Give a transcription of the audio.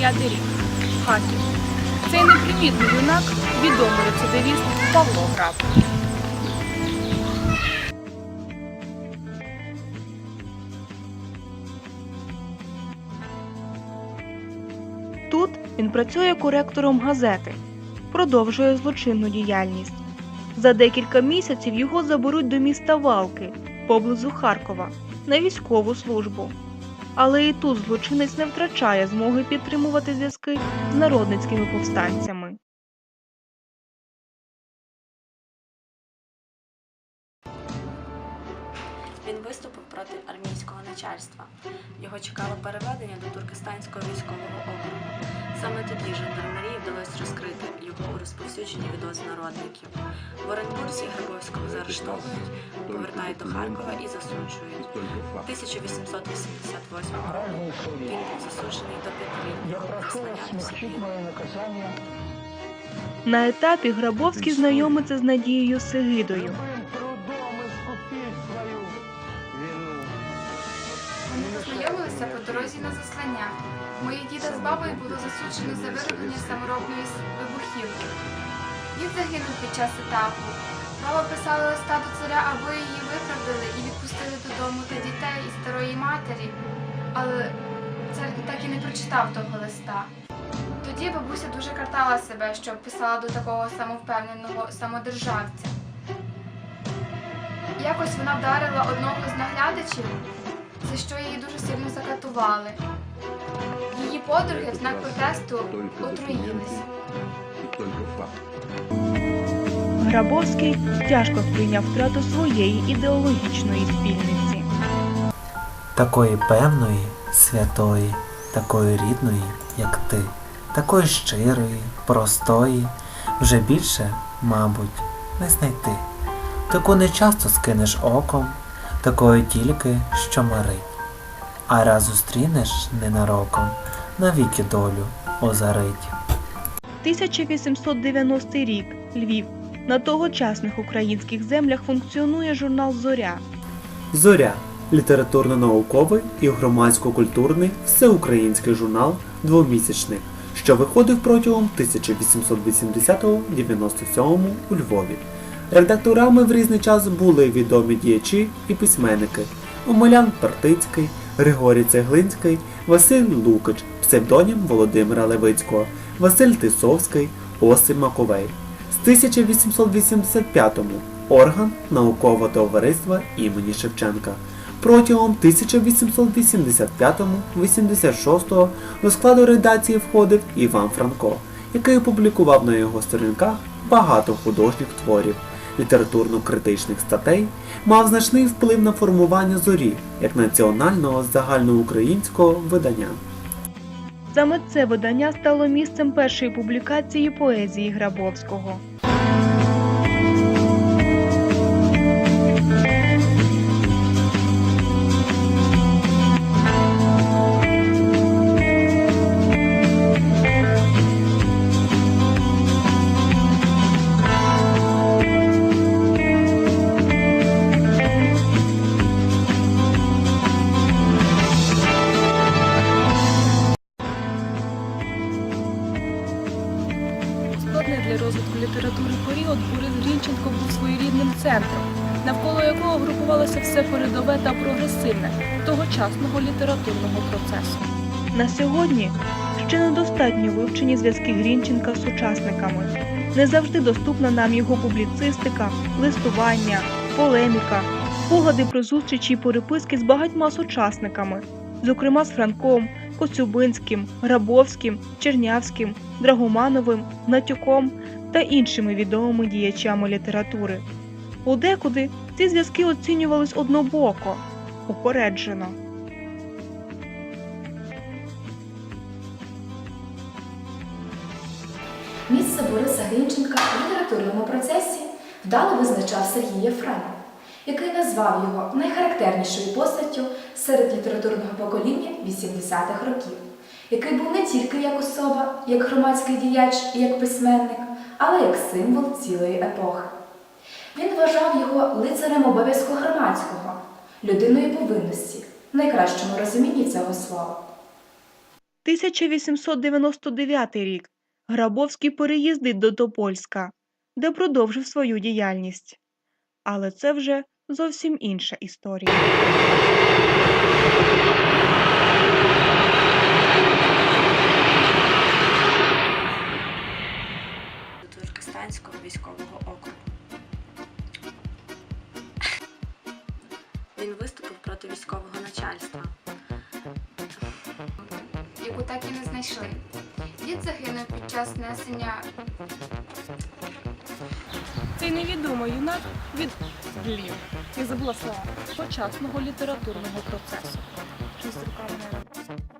Хаків. Цей непримітний юнак відомий рецидивіст Павло Граб. Тут він працює коректором газети, продовжує злочинну діяльність. За декілька місяців його заберуть до міста Валки поблизу Харкова на військову службу. Але і тут злочинець не втрачає змоги підтримувати зв'язки з народницькими повстанцями. Він виступив проти армійського начальства. Його чекало переведення до Туркестанського військового округу. Саме тоді жандармерії вдалося розкрити його у розповсюдженні відеознародників. В Оренбурзі Грабовського заарештовують, повертають до Харкова і засуджують. 1888 року він був засуджений до п'ятилітнього. На етапі Грабовський знайомиться з Надією Сегидою. Познайомилися по дорозі на заслання. Мої діда з бабою було засуджено за вироблення саморобної вибухівки. Дід загинув під час етапу. Баба писала листа до царя, аби її виправдали і відпустили додому та дітей і старої матері, але цар так і не прочитав того листа. Тоді бабуся дуже картала себе, що писала до такого самовпевненого самодержавця. Якось вона вдарила одного з наглядачів, за що її дуже сильно закатували. Її подруги в знак протесту отруїлися. Грабовський тяжко сприйняв втрату своєї ідеологічної спільниці. такої певної, святої, такої рідної, як ти, такої щирої, простої, вже більше, мабуть, не знайти. Таку не часто скинеш оком, такої тільки, що марить. А раз зустрінеш ненароком, навіки долю озарить. 1890 рік. Львів. На тогочасних українських землях функціонує журнал Зоря. Зоря літературно-науковий і громадсько-культурний всеукраїнський журнал двомісячний, що виходив протягом 1880-97 у Львові. Редакторами в різний час були відомі діячі і письменники Омелян Партицький, Григорій Цеглинський, Василь Лукич, псевдонім Володимира Левицького, Василь Тисовський, Осип Маковей. З 1885-му орган наукового товариства імені Шевченка. Протягом 1885-86 до складу редакції входив Іван Франко, який опублікував на його сторінках багато художніх творів, літературно-критичних статей, мав значний вплив на формування зорі як національного загальноукраїнського видання. Саме це видання стало місцем першої публікації поезії Грабовського. Своєрідним центром, навколо якого групувалося все передове та прогресивне тогочасного літературного процесу. На сьогодні ще недостатньо вивчені зв'язки Грінченка з сучасниками. Не завжди доступна нам його публіцистика, листування, полеміка, спогади про зустрічі й переписки з багатьма сучасниками, зокрема з Франком, Коцюбинським, Грабовським, Чернявським, Драгомановим, Натюком та іншими відомими діячами літератури. Удекуди ці зв'язки оцінювались однобоко, упереджено. Місце Бориса Грінченка в літературному процесі вдало визначав Сергій Єфремов, який назвав його найхарактернішою постаттю серед літературного покоління 80-х років, який був не тільки як особа, як громадський діяч і як письменник, але як символ цілої епохи. Він вважав його лицарем обов'язку громадського, людиною повинності, в найкращому розумінні цього слова. 1899 рік. Грабовський переїздить до Топольська, де продовжив свою діяльність. Але це вже зовсім інша історія. До військового округу. Він виступив проти військового начальства. яку так і не знайшли. Дід загинув під час несення Цей невідомий юнак від Блін. Я забула слова почасного літературного процесу. Щось з руками не